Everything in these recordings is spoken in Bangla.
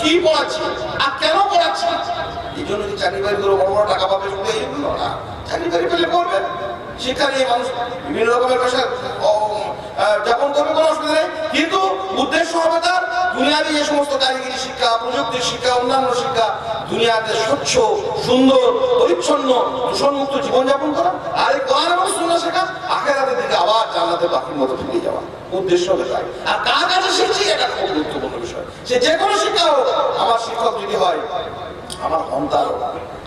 কি পড়াচ্ছি আর কেন পড়াচ্ছি এই জন্য যে চাকরি বাড়ি করে বড় বড় টাকা পাবে শুধু এইগুলো না। চাকরি বাড়ি পেলে করবে। সেখানে মানুষ বিভিন্ন রকমের পেশা যাপন করবে কোনো অসুবিধা নেই। কিন্তু উদ্দেশ্য হবে তার দুনিয়াতে যে সমস্ত কারিগরি শিক্ষা, প্রযুক্তির শিক্ষা, অন্যান্য শিক্ষা, দুনিয়াতে স্বচ্ছ, সুন্দর, পরিচ্ছন্ন, দূষণমুক্ত জীবনযাপন করা, আর এই কোরআন এবং সুন্নাহ শেখা আখেরাতের দিকে আবার জান্নাতে বাকির মতো ফিরে যাওয়া। উদ্দেশ্য হবে তাই। আর কার কাছে শিখছি এটা খুব গুরুত্বপূর্ণ বিষয়। সে যে কোনো শিক্ষা হোক, আমার শিক্ষক যদি হয়, আমার সন্তানও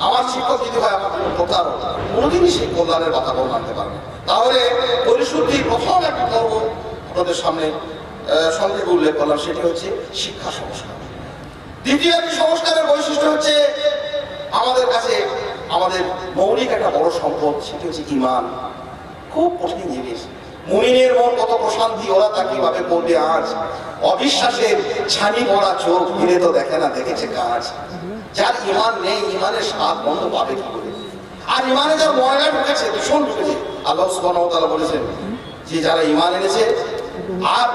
আমার শিক্ষক যদি হয়, আমার কোনো প্রতারক কোনোদিনই সেই কল্যাণের বাতাবরণ আনতে পারবে। তাহলে পরিশুদ্ধি প্রথম একটা পর্ব আপনাদের সামনে সংক্ষেপে উল্লেখ করলাম, সেটি হচ্ছে শিক্ষা সংস্কার। দ্বিতীয় একটি সংস্কারের বৈশিষ্ট্য হচ্ছে আমাদের কাছে আমাদের মৌলিক একটা বড় সম্পদ, সেটি হচ্ছে ইমান খুব কঠিন জিনিস। মুমিনের মন কত প্রশান্তি, ওরা তা কীভাবে করবে আজ অবিশ্বাসের ছানি পড়া চোখ ফিরে তো দেখে না, দেখেছে কাজ। যার ইমান নেই ইমানের স্বাদ বন্ধ পাবে কি করে? আর ইমানে যার ময়লা ঢুকেছে দূষণ ঢুকেছে। আল্লাহ বলেছেন, যে যারা ইমান এনেছে, আর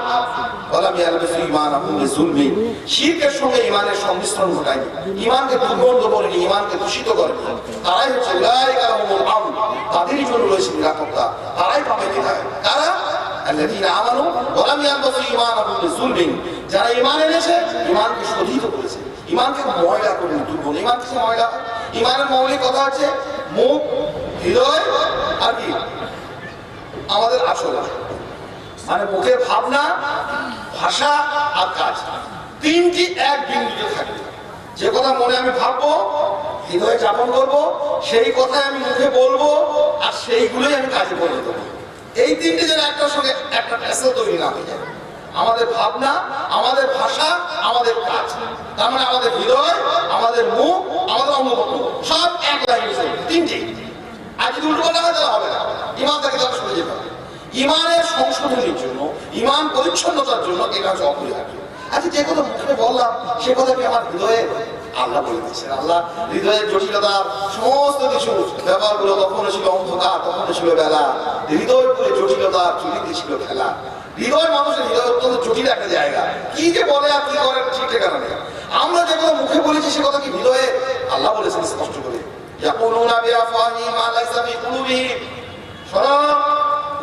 যারা ইমান এনেছে ইমানকে শোধিত করেছে। ইমানকে ময়লা করে দুর্বল ইমান কিছু ময়লা? ইমানের মৌলিক কথা আছে মুখ, হৃদয় আর কি? আমাদের আসল মানে মুখের ভাবনা, ভাষা আর কাজ। তিনটি এক বিন্দুতে থাকবে। যে কথা মনে আমি ভাববো, হৃদয়ে যাপন করব, সেই কথাই আমি মুখে বলব, আর সেইগুলোই আমি কাজে পরিণত করব। এই তিনটি যেন একটার সঙ্গে একটা প্যাসেল তৈরি না হয়ে যায়। আমাদের ভাবনা, আমাদের ভাষা, আমাদের কাজ। তার মানে আমাদের হৃদয়, আমাদের মুখ, আমাদের অঙ্গপত্র সব এক লাইনে তিনটে আর যদি উল্টো পাল্টা হয় তাহলে হবে না ইমান তাকে তারা সরে যেতে হবে ইমানের সংশোধনের জন্য, ইমান পরিচ্ছন্নতার জন্য এটা হচ্ছে অপরিহার্য। আচ্ছা যে কথা মুখে বললাম, সে কথা কি আমার হৃদয়ে? আল্লাহ বলে দিচ্ছেন আল্লাহ, হৃদয়ের জটিলতা সমস্ত কিছু ব্যাপারগুলো কখনো ছিল অন্ধকার, কখনো ছিল বেলা। হৃদয় করে জটিলতা চুরিতে ছিল খেলা। হৃদয় মানুষের হৃদয় অত্যন্ত জটিল একটা জায়গা। কি যে বলে আর কি করে ঠিক ঠিকানা নেই। আমরা যে কথা মুখে বলেছি, সে কথা কি হৃদয়ে? আল্লাহ বলেছেন স্পষ্ট করে। বিআফওয়াহিহিম মা লাইসা ফি কুলুবিহিম। শোনো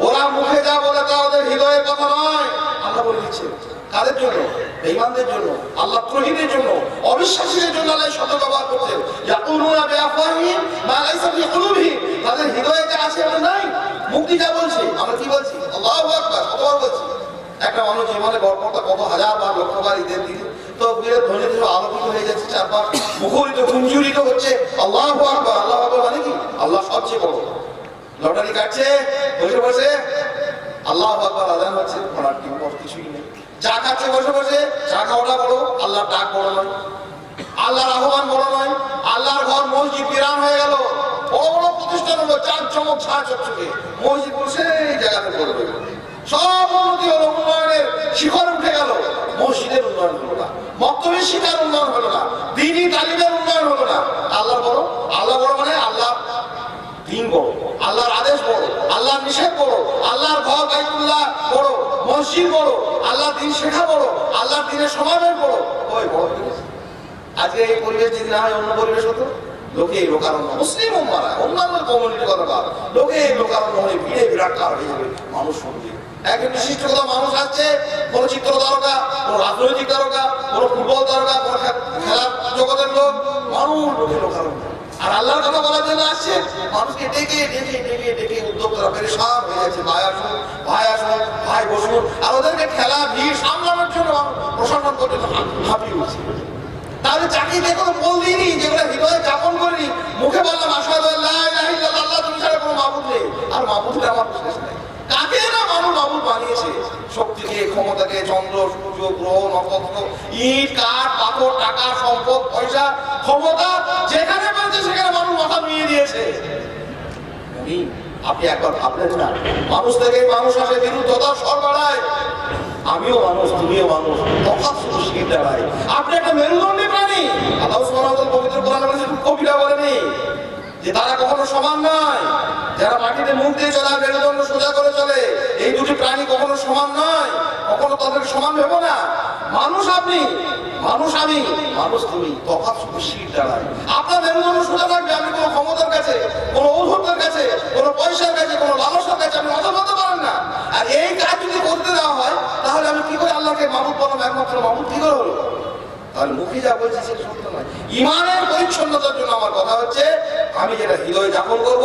ওরা মুখে যা বলে তা ওদের হৃদয়ের কথা নয়। আল্লাহ বলে দিচ্ছেন কাদের জন্য? বেঈমানদের জন্য, আল্লাহ ত্রহীদের জন্য, অবিশ্বাসীদের জন্য আল্লাহ শব্দ ব্যবহার করছেন। ইয়াকুলুনা বিআফওয়াহিহিম মা লাইসা ফি কুলুবিহিম। তাদের হৃদয়ে যা আছে ওটা নাই। মুক্তি যা বলছে, আমরা কি বলছি? আল্লাহু আকবার কতবার বলছি। একটা মানুষ জীবনে গড়পড়তা কত হাজার বার লক্ষবার ঈদের দিন তো বিয়ের ধ্বনি ধরে আলোকিত হয়ে যাচ্ছে চারপাশ, মুখরিত গুঞ্জুরিত হচ্ছে। আল্লাহ আকবার আল্লাহ আকবার মানে কি? আল্লাহ সবচেয়ে বড়। লটারি কাটছে, বসে বসে। আল্লাহ আকবার আদান হচ্ছে কি বড় কিছুই নেই। চা খাচ্ছে বসে বসে। চা খাওয়াটা বড় আল্লাহর ডাক বড় নয়। আল্লাহর আহ্বান বড় নয়। আল্লাহর ঘর মসজিদ বিরাম হয়ে গেল। বড় বড় প্রতিষ্ঠান হলো চার চমক ছা চকচকে মসজিদ বসে এই জায়গাতে পড়বে সব উন্নতি হলো উন্নয়নের শিখর উঠে গেল। মসজিদের উন্নয়ন হলো না। মক্তবের শিকার উন্নয়ন হলো না। দিনই তালিমের উন্নয়ন হলো না। আল্লাহ বড় আল্লাহ বড় মানে আল্লাহ দিন বড় আল্লাহর আদেশ বড় নিষেধ বড়। আল্লাহর ঘর বাইতুল্লাহ বড়, মসজিদ বড়, আল্লাহর দিন শেখা বড়, আল্লাহর দিনের সমাবেশ বড়। ওই বড়। আজকে এই পরিবেশ যদি না হয় অন্য পরিবেশ হতো? লোকে এই লোকারণ্য, মুসলিম উম্মারা অন্যান্য কমিউনিটি কথা লোকে এই লোকারণ্য হয়ে ভিড়ে বিরাট কার হয়ে যাবে মানুষ শুনবে একজন বিশিষ্ট কথা মানুষ আসছে কোন চিত্র তারকা, কোন রাজনৈতিক তারকা, কোন ফুটবল তারকা, কোন খেলার জগতের লোক, মানুষ লোকে লোকারণ্য। আর আল্লাহর কথা বলার জন্য আসছে। মানুষকে ডেকে ডেকে ডেকে ডেকে উদ্যোক্তারা সব হয়ে যাচ্ছে ভাই আসুন ভাই আসুন, ভাই বসুন। আর ওদেরকে খেলা, ভিড় সামলানোর জন্য প্রশাসন করতে হাঁপিয়ে উঠছে। তাহলে চাকরিতে কোনো বল দিইনি যেগুলো হৃদয়ে যাপন করিনি, মুখে বললাম আসাদু আল্লাহ তুমি ছাড়া কোনো মাবুদ নেই। আর মাবুদের আমার শেষ নেই। কাকে না মানুষ মাবুদ বানিয়েছে? শক্তিকে ক্ষমতাকে চন্দ্র, সূর্য, গ্রহ, নক্ষত্র, ইট, কাঠ, পাথর, টাকা, সম্পদ, পয়সা, ক্ষমতা, যেখানে পাচ্ছে সেখানে মানুষ মাথা নুয়ে দিয়েছে। আপনি একবার ভাবলেন না, মানুষ থেকে মানুষ আসে বিরুদ্ধতা সর বাড়ায়। আমিও মানুষ, তুমিও মানুষ তফাৎ শুধু শিখে দাঁড়ায় আপনি একটা মেরুদণ্ডী প্রাণী। আল্লাহ পবিত্র কোরআনে কবিরা বলেনি যে তারা কখনো সমান নয়। যারা মাটিতে মুখ দিয়ে চলে আর মেরুদণ্ড সোজা করে চলে, এই দুটি প্রাণী কখনো সমান নয়, কখনো তাদের সমান ভেবো না। মানুষ আপনি, মানুষ আমি, মানুষ তুমি, তফাৎ শুধু শীত দাঁড়ায় আপনার মেরুদণ্ড সোজা থাকবে, আপনি কোনো ক্ষমতার কাছে, কোনো ঔষধের কাছে, কোনো পয়সার কাছে, কোনো লালসার কাছে আপনি মাথা বলতে পারেন না। আর এই কাজ যদি করতে দেওয়া হয়, তাহলে আমি কি করে আল্লাহকে মাবুদ বললাম একমাত্র মাবুদ? কি করে হলো? তাহলে মুখে যা বলছি সেটা সত্য নয়। ইমানের পরিচ্ছন্নতার জন্য আমার কথা হচ্ছে, আমি যেটা হৃদয় যাপন করব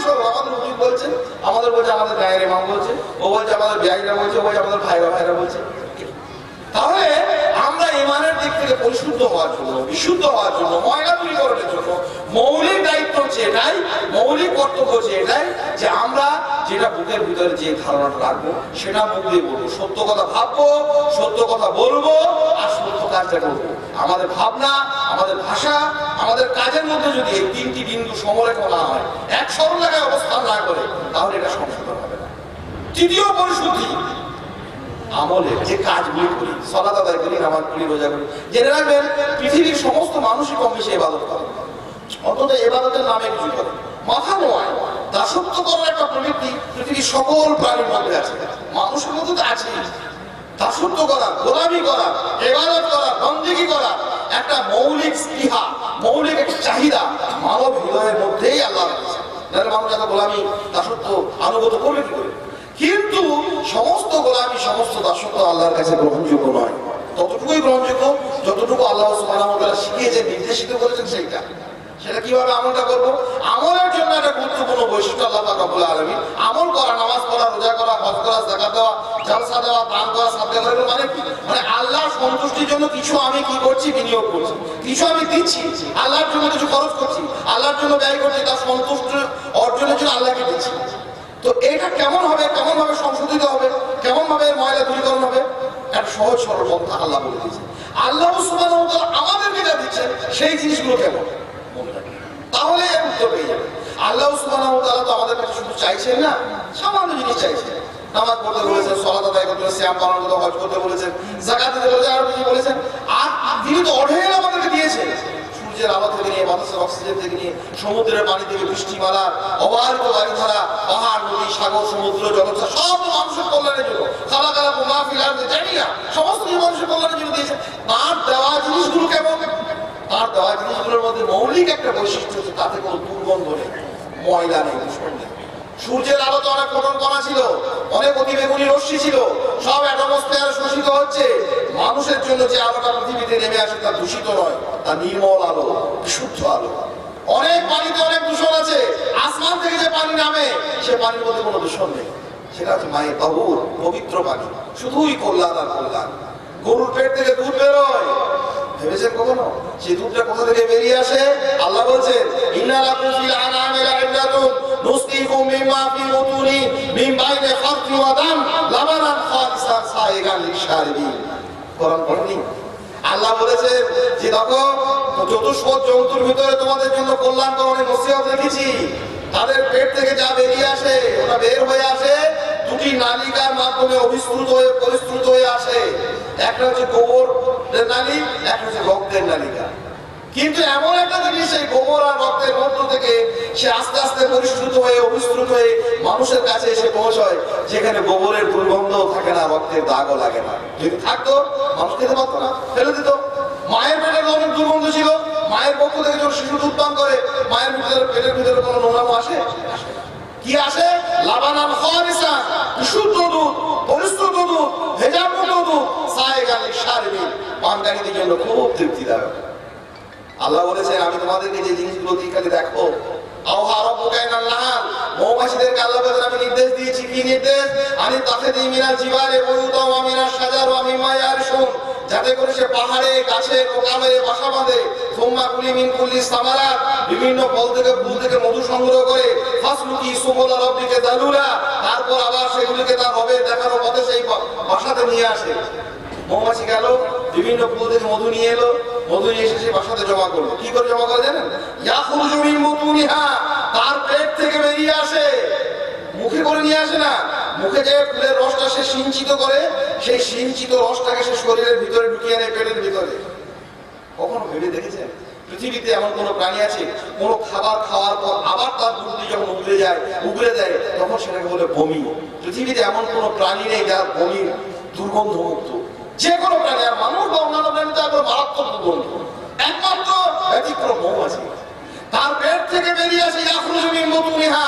অনুসরণ আমাদের হুজুর বলছেন, আমাদের বলছে আমাদের গায়ের ইমাম বলছে, ও বলছে আমাদের বিয়াইরা বলছে, ও বলছে আমাদের ভাইরা ভাইরা বলছে। তাহলে আমরা ইমানের দিক থেকে পরিশুদ্ধ হওয়ার জন্য, বিশুদ্ধ হওয়ার জন্য, ময়লা দূরীকরণের জন্য মৌলিক দায়িত্ব হচ্ছে এটাই, মৌলিক কর্তব্য হচ্ছে এটাই যে আমরা যেটা বুকের ভিতরে যে ধারণাটা রাখব, সেটা মুখ দিয়ে বলব। সত্য কথা ভাববো, সত্য কথা বলব আর সত্য কাজটা করব। আমাদের ভাবনা, আমাদের ভাষা, আমাদের কাজের মধ্যে যদি এই তিনটি বিন্দু সমরেখা না হয়, এক সরলরেখায় অবস্থান না করে, তাহলে এটা সংশোধন হবে না। তৃতীয় পরিশুদ্ধি আমলে যে কাজগুলি করি সলাত আদায় করি, নামাজ করি রোজা করি, জেনে রাখবেন, পৃথিবীর সমস্ত মানুষই কম বেশি এবাদত করে। অন্তত এবাদতের নামে কিছু করে। মাথা নোয়ায় দাসত্ব করার একটা প্রবৃত্তি পৃথিবীর সকল প্রাণীর মধ্যে আছে। মানুষের মধ্যে তো আছে দাসত্ব করা, গোলামি করা, এবাদত করা, বন্দিগি করা, একটা মৌলিক স্পৃহা, মৌলিক একটা চাহিদা মানব হৃদয়ের মধ্যেই আল্লাহ মানুষ এত গোলামি, দাসত্ব আনুগত করবে কি করে? কিন্তু সমস্ত গোলামি সমস্ত দাসত্ব আল্লাহর কাছে গ্রহণযোগ্য নয়। ততটুকুই গ্রহণযোগ্য, যতটুকু আল্লাহ শিখিয়েছে নির্দেশিত করেছেন সেইটা। সেটা কীভাবে আমলটা করব? আমলের জন্য একটা গুরুত্বপূর্ণ বৈশিষ্ট্য আল্লাহ পাক রব্বুল আলামিন আমল করা, নামাজ পড়া, রোজা করা, হজ করা, যাকাত দেওয়া, জালসা দেওয়া, দান করা, সাদকা করা মানে কি? মানে আল্লাহর সন্তুষ্টির জন্য কিছু আমি কি করছি? বিনিয়োগ করছি। কিছু আমি দিচ্ছি। আল্লাহর জন্য কিছু খরচ করছি। আল্লাহর জন্য ব্যয় করছি, তার সন্তুষ্ট অর্জনের জন্য আল্লাহকে দিচ্ছি। তো এটা কেমন হবে কেমন ভাবে সংশোধিত হবে কেমন ভাবে ময়লা দূরীকরণ হবে একটা সহজ সরল পন্থা আল্লাহ বলে দিয়েছে। আল্লাহ তাআলা আমাদেরকে যা দিচ্ছেন সেই জিনিসগুলো কেমন? মনে তাহলে এর উত্তর পেয়ে যাবে আল্লাহ ওয়া তো আমাদের কাছে শুধু চাইছেন না, সামান্য জিনিস চাইছেন। নামাজ পড়তে বলেছেন, সলাত আদায় করতে বলেছেন শ্যাম পালন করতে, হজ করতে বলেছেন জাকাত দিতে বলেছেন, আর বলেছেন। আর তিনি তো আমাদেরকে দিয়েছেন সূর্যের আলো থেকে নিয়ে, বাতাসের অক্সিজেন থেকে নিয়ে, সমুদ্রের পানি থেকে বৃষ্টিমালা অবাহিত বায়ুধারা, পাহাড়, নদী, সাগর, সমুদ্র জলচ্ছাস সব মানুষের কল্যাণের জন্য। খালা খালা বোমা ফিলার জানি না সমস্ত মানুষের কল্যাণের জন্য দিয়েছে। তার দেওয়া জিনিসগুলো কেমন তার দেওয়া জিনিসগুলোর মধ্যে মৌলিক একটা বৈশিষ্ট্য হচ্ছে, তাতে কোনো দুর্গন্ধ নেই, ময়লা নেই দূষণ নেই। সূর্যের আলো তো অনেক ফোটন কণা ছিল, অনেক অতিবেগুনি রশ্মি ছিল, সব অ্যাটমসফিয়ার শোষিত হচ্ছে। মানুষের জন্য যে আলোটা পৃথিবীতে নেমে আসে তা দূষিত নয়, তা নির্মল আলো বিশুদ্ধ আলো। অনেক পানিতে অনেক দূষণ আছে, আসমান থেকে যে পানি নামে, সে পানির মধ্যে কোনো দূষণ নেই। সেটা হচ্ছে মায়ের বাবুর পবিত্র পানি, শুধুই কল্যাণ আর কল্যাণ। গরুর পেট থেকে দুধ বেরোয় ভেবেছেন কখনো? সেই দুধটা কোথা থেকে বেরিয়ে আসে? আল্লাহ বলছেন ইন্না লাকুম ফিল আনামি লা'iব্রাতুন নুসকিকুম মিম্মা ফি বুতুনি মিন বাইনি খারফি ওয়া দাম লাবানান খালিসান সাইগান লিশারিবিন কোরআন পড়নি আল্লাহ বলেছে যে, দেখো, চতুষ্পদ জন্তুর ভিতরে তোমাদের জন্য কল্যাণকর অনেক নসিহত রেখেছি। তাদের পেট থেকে যা বেরিয়ে আসে, ওটা বের হয়ে আসে, দুটি নালিকার মাধ্যমে অভিস্রুত হয়ে পরিস্রুত হয়ে আসে। একটা হচ্ছে গোবর হচ্ছে রক্তের কিন্তু এমন একটা জিনিস গোবর আর রক্তের মধ্য থেকে সে আস্তে আস্তে পরিশ্রুত হয়ে অভিস্রুত হয়ে মানুষের কাছে এসে পৌঁছয়, যেখানে গোবরের দুর্গন্ধও থাকে না, রক্তের দাগও লাগে না। যদি থাকতো, মানুষ খেতে পারতো না, ফেলে দিত। মায়ের পেটের অনেক দুর্গন্ধ ছিল? মায়ের পক্ষ থেকে যখন শিশু পান করে, মায়ের ভিতরে পেটের ভিতরে কোনো নোংরামো আসে? কি আসে? লাবানান খালিসান বিশুদ্ধ দুধ, পরিশ্রুত দুধ ভেজামুক্ত দুধ সায়েগালি সারবি পানকারীদের জন্য খুব তৃপ্তিদায়ক। আল্লাহ বলেছেন, আমি তোমাদেরকে যে জিনিসগুলো খালি দেখো পাহাড়ে, গাছে বাঁধে। কুলি মিন বিভিন্ন ফল থেকে ফুল থেকে মধু সংগ্রহ করে তারপর আবার সেগুলিকে তার হবে দেখানো পথে সেই বাসাতে নিয়ে আসে। মৌমাছি গেল, বিভিন্ন ফুল থেকে মধু নিয়ে এলো, মধু নিয়ে এসে সে বাসাতে জমা করল। কি করে জমা করে জানেন? তার পেট থেকে বেরিয়ে আসে। মুখে করে নিয়ে আসে না। মুখে যে ফুলের রসটা সে সিঞ্চিত করে, সেই সিঞ্চিত রসটাকে সে শরীরের ভিতরে ঢুকিয়ে নেয়, পেটের ভিতরে। কখনো ভেবে দেখেছেন? পৃথিবীতে এমন কোনো প্রাণী আছে, কোনো খাবার খাওয়ার পর আবার তার দুধটি যখন উগড়ে যায়, উগড়ে দেয়, তখন সেটাকে বলে বমি। পৃথিবীতে এমন কোনো প্রাণী নেই যার বমি দুর্গন্ধমুক্ত। যে কোনো প্রাণী, আর মানুষ বা অন্যান্য প্রাণী তো একবার মারাত্মক দুর্গন্ধ একমাত্র ব্যতিক্রম মৌমাছি। তার পেট থেকে বেরিয়ে আসে ইয়াখরুজু মিন বুতুনিহা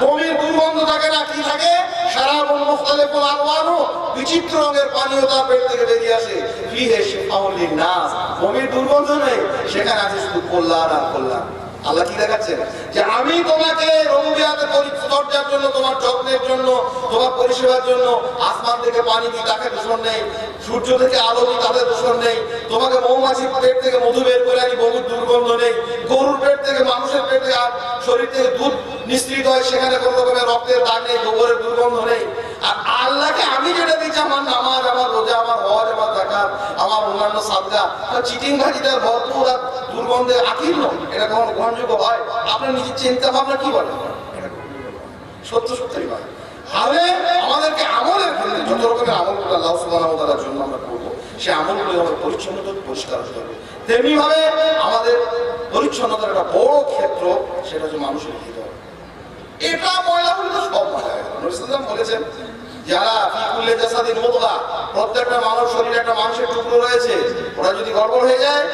বমির দুর্গন্ধ থাকে না কি থাকে শারাবুন মুখতালিফুন আলওয়ানু বিচিত্র রঙের পানীয় তার পেট থেকে বেরিয়ে আসে। ফিহে শিফাউল লিন্নাস। বমির দুর্গন্ধ নেই সেখানে আছে শুধু কল্যাণ আর কল্যাণ। আল্লাহ কি দেখাচ্ছেন? যে আমি তোমাকে রবিয়াতে পরিচর্যার জন্য, তোমার যত্নের জন্য, তোমার পরিষেবার জন্য আসমান থেকে পানি দিই, তাকে দূষণ নেই। সূর্য থেকে আলো দিই তাদের দূষণ নেই। তোমাকে মৌমাছির পেট থেকে মধু বের করে আনি, বহু দুর্গন্ধ নেই। গরুর পেট থেকে, মানুষের পেট থেকে আর শরীর থেকে দুধ নিঃসৃত হয়, সেখানে কোনো রকমের রক্তের দাগ নেই, গোবরের দুর্গন্ধ নেই। আর আল্লাহকে আমি যেটা দিচ্ছি আমার নামাজ, আমার রোজা, আমার হজ, আমার জাকাত আমার অন্যান্য সাদকা চিটিং ভাজিটার ভরপুর আর দুর্গন্ধে আকীর্ণ এটা কখনো গ্রহণযোগ্য হয়? আপনার নিজের চিন্তা ভাবনা কি বলে সত্য, সত্যই নয় তাহলে আমাদেরকে আমলের ক্ষেত্রে যত রকমের আমলগুলো আল্লাহ সুবহানাহু জন্য আমরা করব, সে আমলগুলো আমাদের পরিচ্ছন্নতা পরিষ্কার হতে হবে। তেমনি ভাবে আমাদের পরিচ্ছন্নতার একটা বড় ক্ষেত্র, সেটা হচ্ছে মানুষের হৃদয়। এটা ময়লা হলে তো সব ময়লা হয়ে গেল বলেছেন যারা ফিকুল্লে শরীরে একটা মাংসের টুকরো রয়েছে, ওরা যদি গড়বড় হয়ে যায়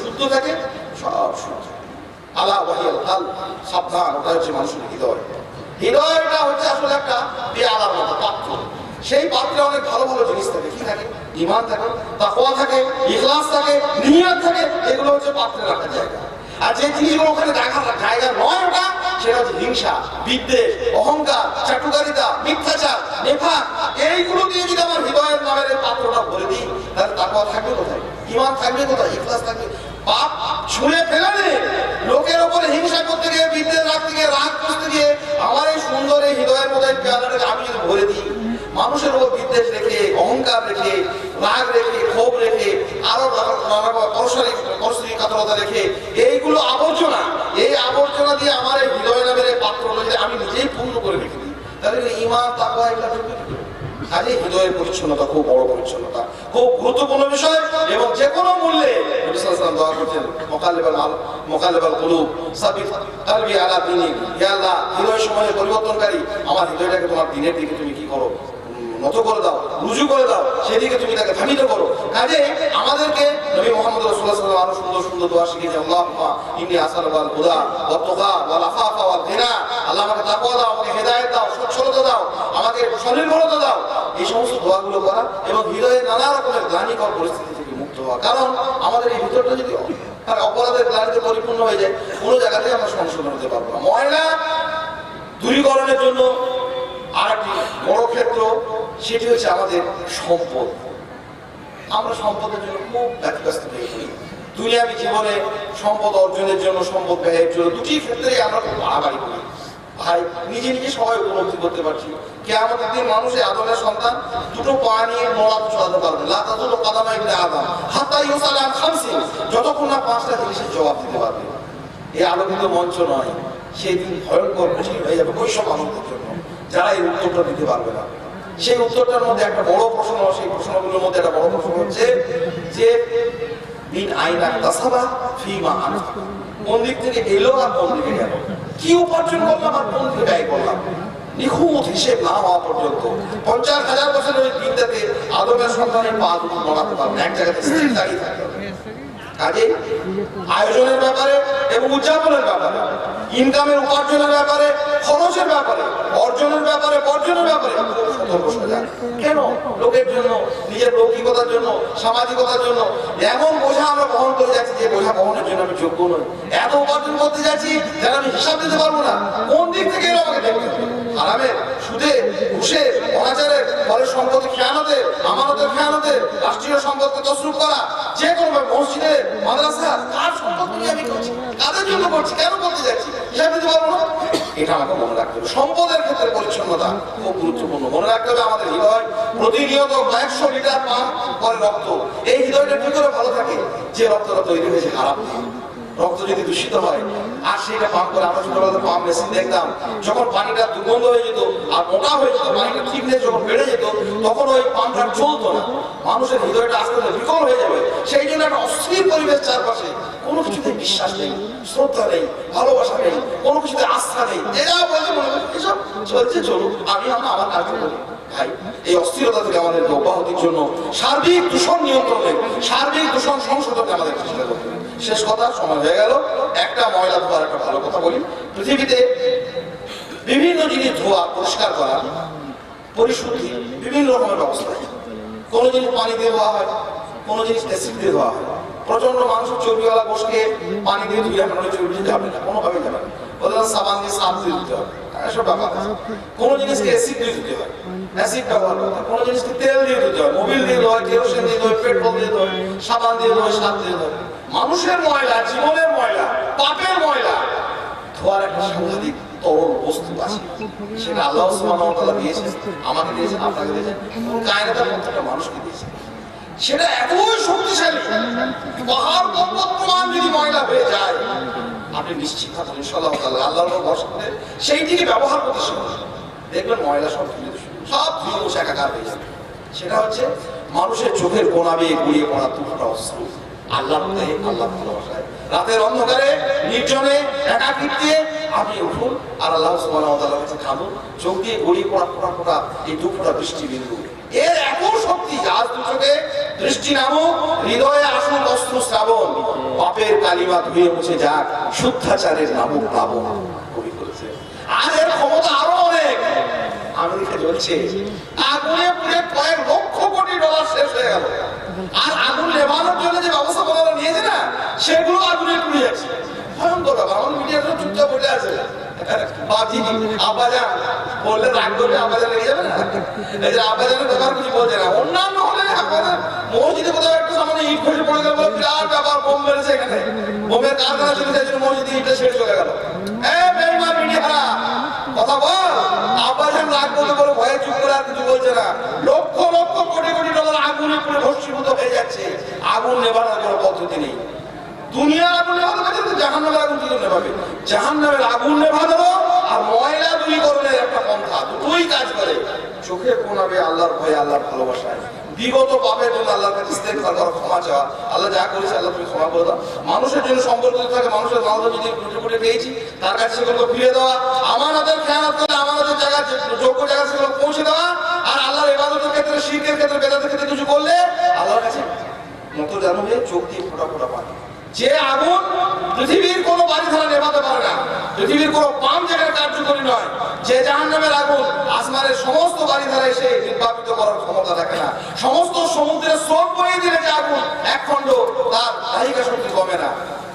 শুদ্ধ থাকে সাবধান, ওটা হচ্ছে মানুষের হৃদয়। হৃদয়টা হচ্ছে আসলে একটা পাত্র। সেই পাত্রে অনেক ভালো ভালো জিনিস থাকে। কি থাকে? ইমান থাকে, তাকওয়া থাকে, ইখলাস থাকে, নিয়ত থাকে, এগুলো হচ্ছে পাত্রে রাখার জায়গা। আর যে জিনিসগুলো ওখানে দেখার জায়গা নয় ওটা সেটা হচ্ছে হিংসা, বিদ্বেষ, অহংকার, চাটুকারিতা, মিথ্যাচার নেফা এইগুলো দিয়ে যদি আমার হৃদয়ের নামের পাত্রটা ভরে দিই, তাহলে তাকওয়া থাকবে কোথায়? ইমান থাকবে কোথায়? থাকবে। পাপ ছুঁড়ে লোকের ওপরে হিংসা করতে গিয়ে, বিদ্বেষ রাখতে গিয়ে, রাগ করতে গিয়ে, আমার এই সুন্দর এই হৃদয়ের মধ্যে পেয়ালাটাকে আমি যদি ভরে দিই, মানুষের উপর বিদ্বেষ রেখে, অহংকার রেখে, রাগ রেখে, ক্ষোভ রেখে, আরও নানা পরশালী পরশালী কাতরতা রেখে এইগুলো আবর্জনা, এই আবর্জনা দিয়ে আমার এই হৃদয় নামের এই পাত্র যদি আমি নিজেই পূর্ণ করে রেখে দিই। তাহলে ইমান, তাকওয়া এগুলো কাজে হৃদয়ের পরিচ্ছন্নতা, খুব বড় পরিচ্ছন্নতা, খুব গুরুত্বপূর্ণ বিষয় এবং যে কোনো মূল্যে দোয়া করতেন মোকালেবাল মোকালেবাল কুলুব সাবিত কালবি আলা দিনি ইয়া আল্লাহ, হৃদয় সময়ে পরিবর্তনকারী, আমার হৃদয়টাকে তোমার দিনের দিকে তুমি কি করো? নত করে দাও, রুজু করে দাও, সেদিকে তুমি তাকে ধাবিত করো। কাজে আমাদেরকে নবী মোহাম্মদ রাসূলুল্লাহ সাল্লাল্লাহু আরও সুন্দর সুন্দর দোয়া শিখিয়েছে আল্লাহুম্মা ইন্নী আসআলুকাল হুদা ওয়াত তুকা ওয়াল আফাফা ওয়াল গিনা। আল্লাহ আমাকে তাকওয়া দাও, আমাকে হেদায়েত দাও, সচ্ছলতা দাও, আমাকে স্বনির্ভরতা দাও। এই সমস্ত দোয়াগুলো করা এবং হৃদয়ে নানা রকমের গ্লানিকর পরিস্থিতি থেকে মুক্ত হওয়া। কারণ আমাদের এই ভিতরটা যদি আর অপরাধের গ্লানিতে পরিপূর্ণ হয়ে যায়, কোনো জায়গাতেই আমরা সংশোধন হতে পারব না। ময়লা দূরীকরণের জন্য আর বড় ক্ষেত্র সেটি হচ্ছে আমাদের সম্পদ। আমরা সম্পদের জন্য খুব ব্যতিব্যস্ত হয়ে পড়ি। দুনিয়াবি জীবনে সম্পদ অর্জনের জন্য, সম্পদ ব্যয়ের জন্য দুটি ক্ষেত্রেই আমরা খুব বাড়াবাড়ি করি। ভাই, নিজে নিজে সবাই উপলব্ধি করতে পারছি। কে আমাদের দিন মানুষের আদমের সন্তান দুটো পা নিয়ে মরা চলাতে পারবে। লাতা দুটো কাদামা ইবনে আদম ইউসাল আন খামসিন যতক্ষণ না পাঁচটা জিনিসের জবাব দিতে পারবে। এই আলোকিত মঞ্চ নয়। সেই দিন ভয়ঙ্কর কঠিন হয়ে যাবে বৈষম্য মানুষদের জন্য। যারা এই উত্তরটা দিতে পারবে না। সেই উত্তরটার মধ্যে একটা বড় প্রশ্ন, সেই প্রশ্নগুলোর মধ্যে একটা বড় প্রশ্ন হচ্ছে যে মিন আইনা তাসাবা ফিমা আনফাকা কোন থেকে এলো আর কোন দিকে গেল? কি উপার্জন করলাম আর কোন ব্যয় করলাম? নিখুঁত হিসেব না হওয়া পর্যন্ত পঞ্চাশ হাজার বছরের ওই দিনটাতে আদমের সন্তানের পা দুটো নড়াতে পারবে এক জায়গাতে স্থির দাঁড়িয়ে থাকতে কাজে, আয়োজনের ব্যাপারে এবং উদযাপনের ব্যাপারে, ইনকামের উপার্জনের ব্যাপারে, খরচের ব্যাপারে, অর্জনের ব্যাপারে, বর্জনের ব্যাপারে কেন? লোকের জন্য, নিজের লৌকিকতার জন্য, সামাজিকতার জন্য এমন বোঝা আমরা বহন করে যাচ্ছি যে বোঝা বহনের জন্য আমি যোগ্য নই। এত উপার্জন করতে যাচ্ছি যারা আমি হিসাব দিতে পারব না। কোন দিক থেকে এলো আমাকে দেখতে হারামে, সুদে, ঘুষে, অনাচারে ফলের সম্পত্তি খেয়ানতে, আমানতের খেয়ানতে, রাষ্ট্রীয় সম্পদকে তসরুপ করা, যে কোনো ভাবে মসজিদে মাদ্রাসা, কার সম্পত্তি আমি করছি? কাদের জন্য করছি? কেন করতে যাচ্ছি? হিসাব দিতে পারব এটা আমাকে মনে রাখতে হবে। সম্পদের ক্ষেত্রে পরিচ্ছন্নতা খুব গুরুত্বপূর্ণ। মনে রাখতে হবে আমাদের হৃদয় প্রতিনিয়ত কয়েকশো লিটার পান করে রক্ত। এই হৃদয়টা কি করে ভালো থাকে? যে রক্তটা তৈরি হয়েছে খারাপ। রক্ত যদি দূষিত হয়, আর সেটা পাম্প করে আমরা ছোটবেলাতে পাম্প মেশিন দেখতাম, যখন পানিটা দুর্গন্ধ হয়ে যেত আর মোটা হয়ে যেত, পানিটা ঠিকনেস যখন বেড়ে যেত, তখন ওই পাম্পটা চলতো না। মানুষের হৃদয়টা আস্তে আস্তে বিকল হয়ে যাবে। সেই জন্য একটা অস্থির পরিবেশ চারপাশে। কোনো কিছুতে বিশ্বাস নেই, শ্রদ্ধা নেই, ভালোবাসা নেই, কোনো কিছুতে আস্থা নেই। এরা বলছে মনে হয় এসব চলছে, চলুক, আমি আমরা আমার কাজ করি। এই অস্থিরতা থেকে আমাদেরকে অব্যাহতির জন্য সার্বিক দূষণ নিয়ন্ত্রণে, সার্বিক দূষণ সংশোধনে আমাদের চেষ্টা করতে হবে। শেষ কথা, সময় হয়ে গেল। একটা ময়লা ধোয়ার একটা ভালো কথা বলি। পৃথিবীতে বিভিন্ন জিনিস ধোয়া, পরিষ্কার করা, পরিশুদ্ধি, বিভিন্ন রকমের ব্যবস্থা কোনো জিনিস পানি দিয়ে ধোয়া হয়, কোনো জিনিস অ্যাসিড দিয়ে ধোয়া হয়। প্রচণ্ড মানুষের চর্বিওয়ালা বসকে পানি দিয়ে ধুয়ে আমরা চর্বি যাবে না, কোনোভাবেই যাবে না। সাবান দিয়ে সাপ দিয়ে দিতে হবে। এসব ব্যাপার আছে। কোনো জিনিসকে অ্যাসিড দিয়ে দিতে হয়। অ্যাসিড ব্যবহার করতে হয়। কোনো জিনিসকে তেল দিয়ে দিতে হয়। মোবিল দিয়ে দেওয়া হয় কেরোসিন দিয়ে দেওয়া হয় পেট্রোল দিয়ে দেওয়া হয় সাবান দিয়ে দেওয়া হয় সার দিয়ে দেওয়া হয় মানুষের ময়লা, জীবনের ময়লা, পাপের ময়লা। ধোয়ার একটা সাংঘাতিক তরল বস্তু আছে। সেটা আল্লাহ তাআলা দিয়েছেন আমাকে দিয়েছেন আপনাকে পুরো কায়নাতের প্রত্যেকটা মানুষকে দিয়েছে সেটা এতই শক্তিশালী পাহাড় পর্বত প্রমাণ যদি ময়লা হয়ে যায়, আপনি নিশ্চিত থাকুন, ইনশাআল্লাহ তাআলা আল্লাহর উপর করে সেইটিকে ব্যবহার করতে শিখুন দেখবেন ময়লা সব ধুয়ে সব বসে একাকার হয়ে যাবে। সেটা হচ্ছে মানুষের চোখের বেয়ে গুড়িয়ে পড়া দুঃখটা অস্ত্র। আল্লাহ আল্লাহ ভালোবাসায় রাতের অন্ধকারে, নির্জনে একাকৃত্যে আপনি উঠুন আর আল্লাহ কাছে কাঁদুন চোখ দিয়ে পড়া ফোঁটা ফোঁটা এই বৃষ্টি বিন্দু এর এত শক্তি আজ দৃষ্টি নামুক, হৃদয়ে আসুন অস্ত্র শ্রাবণ। পাপের কালিমা ধুয়ে মুছে যাক, শুদ্ধাচারের নামক প্লাবন কবি বলেছে আর এর ক্ষমতা আরও অনেক। আমেরিকা চলছে আগুনে পুড়ে কয়েক লক্ষ কোটি ডলার শেষ হয়ে গেল। আর আগুন নেভানোর জন্য যে ব্যবস্থাপনারা নিয়েছে না, সেগুলো আগুনে পুড়ে যাচ্ছে ভয়ঙ্কর ব্যাপার, আমার চুপচাপ বসে আছে। না? কথা বল। আব্বাজান রাগ করতে বলে ভয়ে চুপ করে আর কিছু বলছে না। লক্ষ লক্ষ কোটি কোটি আগুনে পুরো ভস্মীভূত হয়ে যাচ্ছে। আগুন নেভানোর কোনো পদ্ধতি নেই। দুনিয়ার আগুন আগুন আর ময়লা একটা পন্থা, দুটোই কাজ করে। চোখের কোনাবে আল্লাহর ভয়ে, আল্লাহর ভালোবাসায়। বিগত জন্য ক্ষমা চাওয়া। আল্লাহ যা করেছে আল্লাহ তুমি ক্ষমা করে দাও। মানুষের জন্য সম্পর্ক থাকে, মানুষের মাল যদি লুটে ফুটে পেয়েছি, তার কাছে সেগুলো ফিরে দেওয়া। আমানতের খেয়ানত করে আমানতের জায়গা যোগ্য জায়গা সেগুলো পৌঁছে দেওয়া। আল্লাহর ইবাদতের ক্ষেত্রে, শিরকের ক্ষেত্রে, বেদাতের ক্ষেত্রে কিছু করলে আল্লাহর কাছে মতো জানো হয়ে চোখ দিয়ে ফোটা ফোটা পানি যে আগুন পৃথিবীর কোন বাড়ি ধারা নেভাতে পারে না, পৃথিবীর কোন পাম যেখানে কার্যকরী নয়, যে জাহান নামের আগুন আসমানের সমস্ত বাড়ি ধারা এসে নির্বাপিত করার ক্ষমতা রাখে না। সমস্ত সমুদ্রের স্রোত বয়ে দিলে যে আগুন এক খণ্ড তার দাহিকা শক্তি কমে না।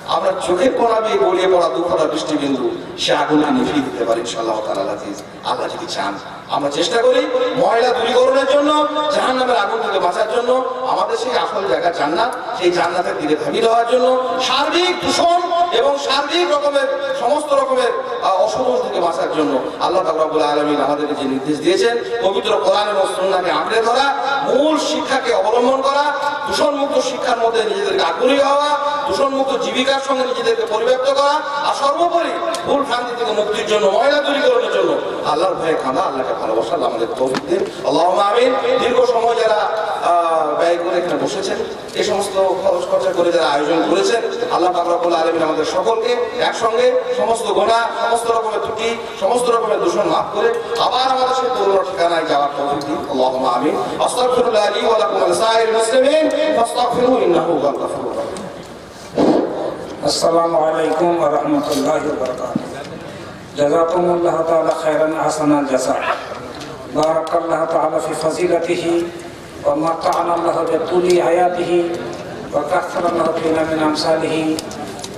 আমরা কোনা দিয়ে গড়িয়ে পড়া দুঃখটা বৃষ্টিবিন্দু সে আগুন আমি নিভিয়ে দিতে পারি ইনশাআল্লাহ তাআলা আজিজ। আল্লাহ যদি চান আমরা চেষ্টা করি ময়লা দূরীকরণের জন্য জাহান নামের আগুন থেকে বাঁচার জন্য আমাদের সেই আসল জায়গা জান্নাত সেই জান্নাতের দিকে ধাবিত হওয়ার জন্য সার্বিক দূষণ এবং সার্বিক রকমের সমস্ত রকমের আহ, থেকে বাঁচার জন্য আল্লাহ তাবরাবুল আলমিন আমাদেরকে যে নির্দেশ দিয়েছেন পবিত্র কোরআন এবং সুন্নাহকে আঁকড়ে ধরা মূল শিক্ষাকে অবলম্বন করা দূষণমুক্ত শিক্ষার মধ্যে নিজেদেরকে আগ্রহী হওয়া, দূষণমুক্ত জীবিকার সঙ্গে নিজেদেরকে পরিব্যক্ত করা, আর সর্বোপরি ভুল ভ্রান্তি থেকে মুক্তির জন্য, ময়লা দূরীকরণের জন্য আল্লাহর ভয়ে কাঁদা আল্লাহকে ভালোবাসা আমাদের তৌফিক আল্লাহ আমিন। দীর্ঘ সময় যারা ব্যয় করে এখানে বসেছেন এই সমস্ত খরচ খরচা করে যারা আয়োজন করেছেন, আল্লাহ পাকরাবুল আলমিন আমাদের সকলকে একসঙ্গে সমস্ত গোনা সমস্ত রকমের ত্রুটি, সমস্ত রকমের দূষণ মাফ করে আবার আমাদের সেই পুরনো ঠিকানায় যাওয়ার তৌফিক আল্লাহ আমিন। আস্তাগফিরুল্লাহ লি ওয়া লাকুম মুসলিমিন। ফাস্তাগফিরুহু ইন্নাহু হুয়াল গাফুরুর রাহিম السلام عليكم ورحمة الله وبركاته جزاكم الله تعالى خيرا حسنا الجزاء بارك الله تعالى في فضيلته ومتعنا الله بطول حياته وكثر الله فينا من أمثاله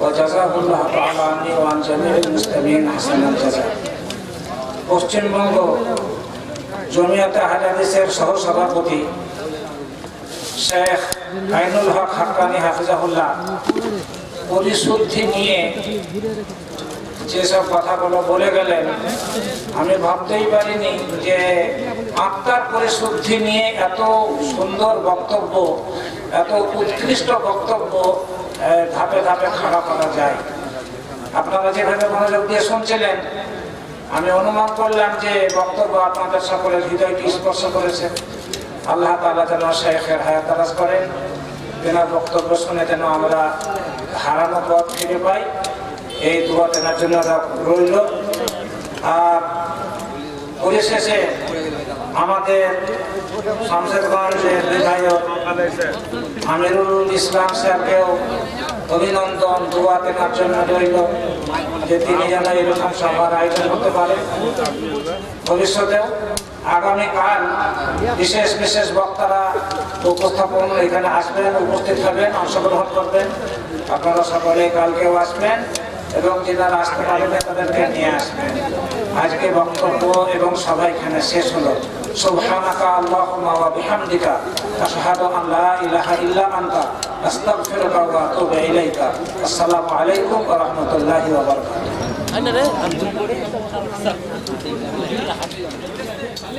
وجزاه الله تعالى عني وعن جميع المسلمين حسنا الجزاء পশ্চিমবঙ্গ জমিয়াতে হাদিসের সহ সভাপতি শেখ আইনুল হক হাক্কানি হাফিজাহুল্লাহ, পরিশুদ্ধি নিয়ে যেসব কথাগুলো বলে গেলেন, আমি ভাবতেই পারিনি যে আত্মার পরিশুদ্ধি নিয়ে এত সুন্দর বক্তব্য, এত উৎকৃষ্ট বক্তব্য ধাপে ধাপে খাড়া করা যায়। আপনারা যেভাবে মনোযোগ দিয়ে শুনছিলেন, আমি অনুমান করলাম যে বক্তব্য আপনাদের সকলের হৃদয়কে স্পর্শ করেছে। আল্লাহ তাআলা যেন শেখের হায়াত তারাজ করেন। তেনার বক্তব্য শুনে যেন আমরা হারানো পথ ফিরে পাই। এই দোয়া তেনার জন্য রইল। আর পরিশেষে আমাদের শামশেরগঞ্জের বিধায়ক আমিরুল ইসলাম স্যারকেও অভিনন্দন, দোয়া তেনার জন্য রইল যে তিনি যেন এরকম সভার আয়োজন করতে পারেন ভবিষ্যতেও। আগামীকাল বিশেষ বিশেষ বক্তারা উপস্থাপন এখানে আসবেন, উপস্থিত হবেন, অংশগ্রহণ করবেন। আপনারা সকলে কালকেও আসবেন এবং যারা আসতে পারবে তাদেরকে নিয়ে আসবেন। আজকে বক্তব্য এবং সবাই এখানে শেষ হলো। সুবহানাকা আল্লাহুম্মা